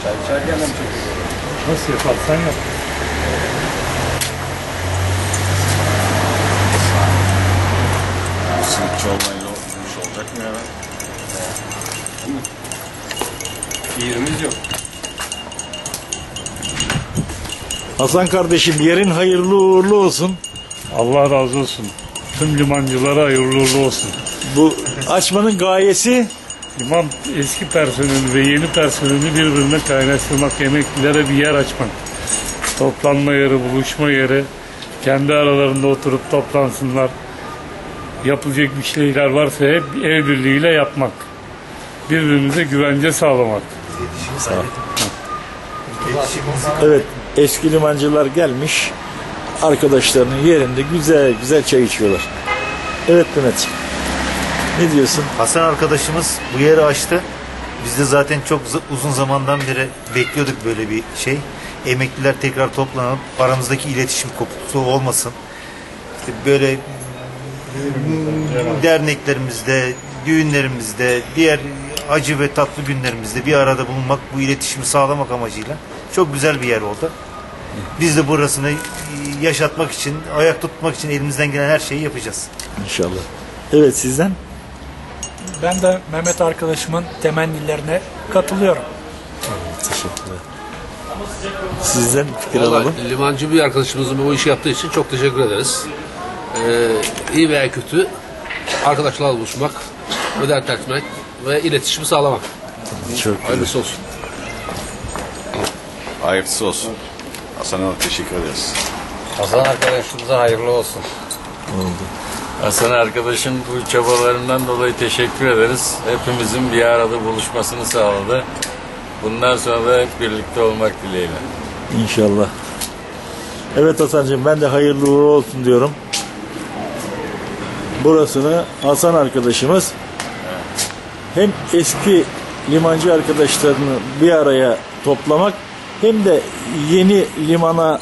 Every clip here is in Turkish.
İçeriden mi çekiyor? Nasıl yaparsan yap. Simitçi olmayla iş olacak mı ya? Yerimiz yok. Hasan kardeşim yerin hayırlı uğurlu olsun. Allah razı olsun. Tüm limancılara hayırlı uğurlu olsun. Bu açmanın gayesi Liman eski personeli ve yeni personeli birbirine kaynaştırmak, emeklilere bir yer açmak. Toplanma yeri, buluşma yeri, kendi aralarında oturup toplansınlar. Yapılacak bir şeyler varsa hep el birliğiyle yapmak. Birbirimize güvence sağlamak. evet eski limancılar gelmiş arkadaşlarının yerinde güzel güzel çay içiyorlar. Evet Mehmet. Ne diyorsun? Hasan arkadaşımız bu yeri açtı. Biz de zaten çok uzun zamandan beri bekliyorduk böyle bir şey. Emekliler tekrar toplanıp aramızdaki iletişim kopukluğu olmasın. İşte böyle derneklerimizde, düğünlerimizde, diğer acı ve tatlı günlerimizde bir arada bulunmak, bu iletişimi sağlamak amacıyla çok güzel bir yer oldu. Biz de burasını yaşatmak için, ayak tutmak için elimizden gelen her şeyi yapacağız. İnşallah. Evet sizden? Ben de Mehmet arkadaşımın temennilerine katılıyorum. Teşekkürler. Sizden fikir Vallahi alalım. limancı bir arkadaşımızın bu işi yaptığı için çok teşekkür ederiz. Ee, iyi veya kötü arkadaşlarla buluşmak, öder etmek ve iletişimi sağlamak. Çok güzel. Hayırlısı olsun. Hayırlısı olsun. Hasan'a teşekkür ederiz. Hasan arkadaşımıza hayırlı olsun. Hasan arkadaşın bu çabalarından dolayı teşekkür ederiz. Hepimizin bir arada buluşmasını sağladı. Bundan sonra da hep birlikte olmak dileğiyle. İnşallah. Evet Hasan'cığım ben de hayırlı uğurlu olsun diyorum. Burasını Hasan arkadaşımız hem eski limancı arkadaşlarını bir araya toplamak hem de yeni limana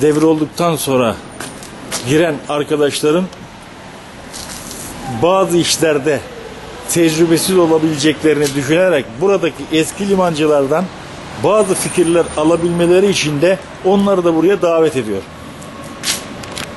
devrolduktan sonra giren arkadaşların bazı işlerde tecrübesiz olabileceklerini düşünerek buradaki eski limancılardan bazı fikirler alabilmeleri için de onları da buraya davet ediyor.